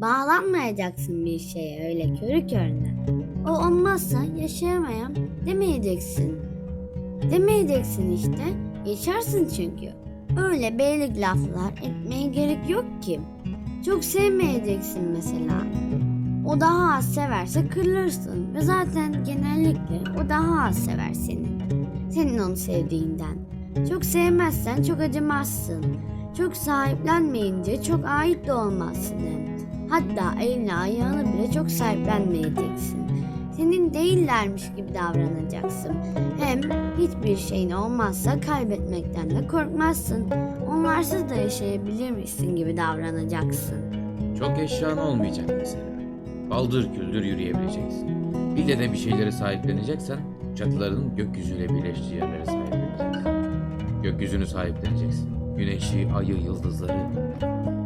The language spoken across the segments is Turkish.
Bağlanmayacaksın bir şeye öyle körü körüne. O olmazsa yaşayamam demeyeceksin. Demeyeceksin işte. Yaşarsın çünkü. Öyle beylik laflar etmeye gerek yok ki. Çok sevmeyeceksin mesela. O daha az severse kırılırsın ve zaten genellikle o daha az sever seni. Senin onu sevdiğinden. Çok sevmezsen çok acımazsın. Çok sahiplenmeyince çok ait de olmazsın. hem. Hatta elini ayağını bile çok sahiplenmeyeceksin. Senin değillermiş gibi davranacaksın. Hem hiçbir şeyin olmazsa kaybetmekten de korkmazsın. Onlarsız da yaşayabilirmişsin gibi davranacaksın. Çok eşyan olmayacak mesela. Baldır küldür yürüyebileceksin. Bir de bir şeyleri sahipleneceksen çatıların gökyüzüyle birleştiği yerlere sahipleneceksin. Gökyüzünü sahipleneceksin. Güneşi, ayı, yıldızları.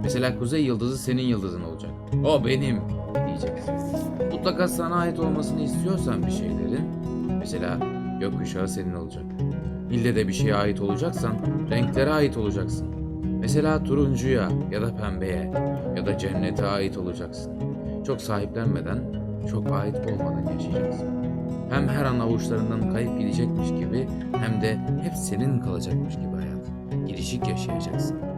Mesela kuzey yıldızı senin yıldızın olacak. O benim diyeceksin. Mutlaka sana ait olmasını istiyorsan bir şeylerin, mesela gökkuşağı senin olacak. İlle de bir şeye ait olacaksan renklere ait olacaksın. Mesela turuncuya ya da pembeye ya da cennete ait olacaksın. Çok sahiplenmeden, çok ait olmadan yaşayacaksın. Hem her an avuçlarından kayıp gidecekmiş gibi hem de hep senin kalacakmış gibi hayat. Girişik yaşayacaksın.